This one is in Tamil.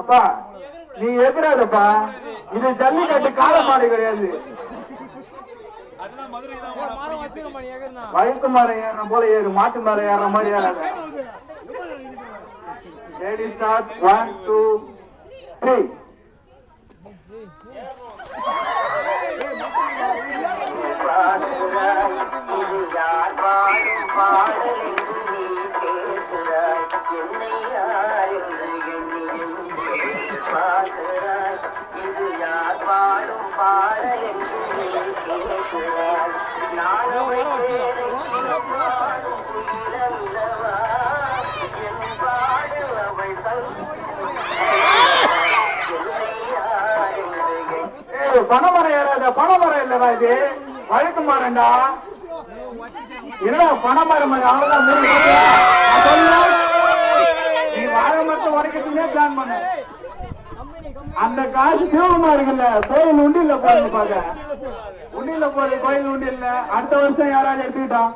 அப்பா நீ எதிராதப்பா. இது ஜல்லிக்கட்டு கால மாடு கிடையாது. அதுதான் மதுரை தான் ஏறுற போல ஏறு மாட்டு மேல ஏற மாதிரி ஏறாத. Ready start one two three ஏய், பனைமரம் ஏறாத பனைமரம் இல்லடா இது. வழுக்கு மரம்டா என்னடா பனைமரம் மாதிரி அவ்வளவுதான். நீ வாழை மட்டும் உடைக்கிறதுனே பிளான் பண்ண அந்த காசு சிவகமா இருக்குல்ல? கோயில் உண்டியில போடுங்க பாக்க உண்டியில போடுற கோயில் உண்டியில அடுத்த வருஷம் யாராவது எடுத்துக்கிட்டோம்